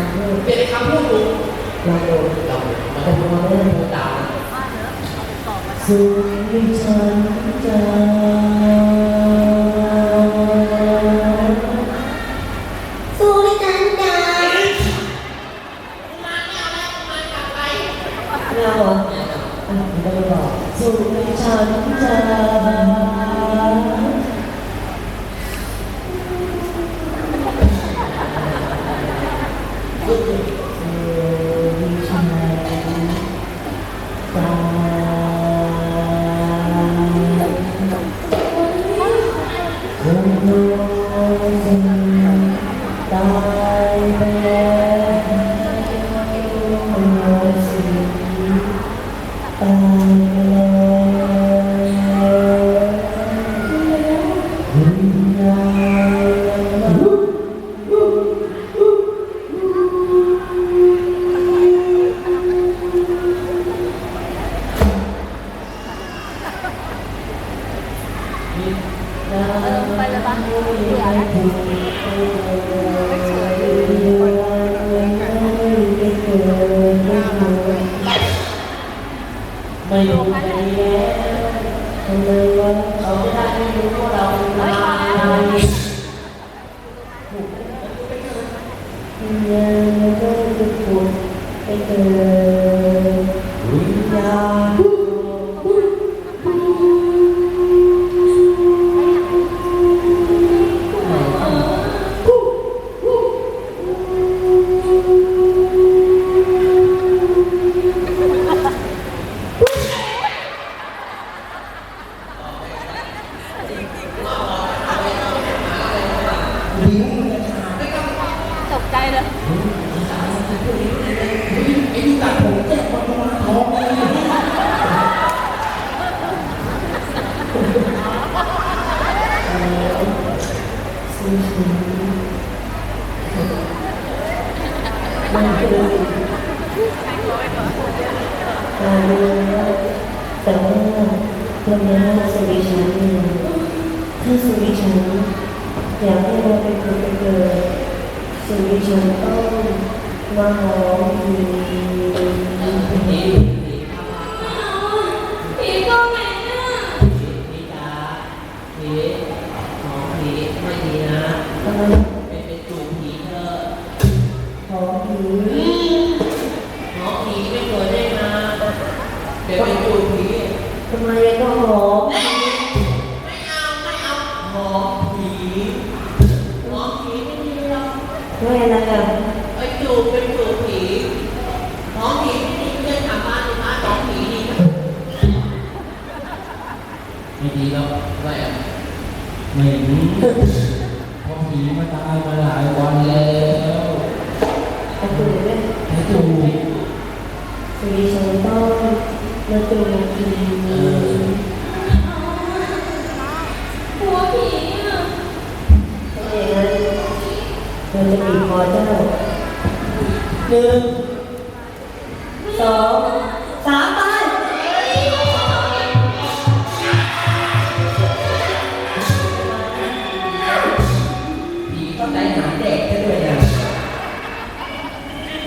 คำพูดเปลี่ยนคำพูดดูลองดูเราแต่พอไม่ได้พูดตามสุริฉันจาสุริฉันจาเราเหรออะผมจะไปบอกสุริฉันจา สุริ เอ มันคือการเรียนแต่ว่าวันนี้สุริชันถ้าสุริชันอยากให้เราเป็นคนเปิดสุริชันต้องมาหอมผี อกไม่อะไรอะไอ้จูบเป็นจูบผีหมอผีไม่ดีไม่ได้ทำบ้านในบ้านหมอผีดีนะไม่ดีแล้วไม่อะไม่รู้เพราะผีมาตายมาหลายวันแล้วแต่คือเนี่ยไอ้ตูสุริชันต้องมาจูบผี หัวผีอะ ถ้าอย่างนั้น เราจะบีบคอเจ้าหนึ่งสองสามไป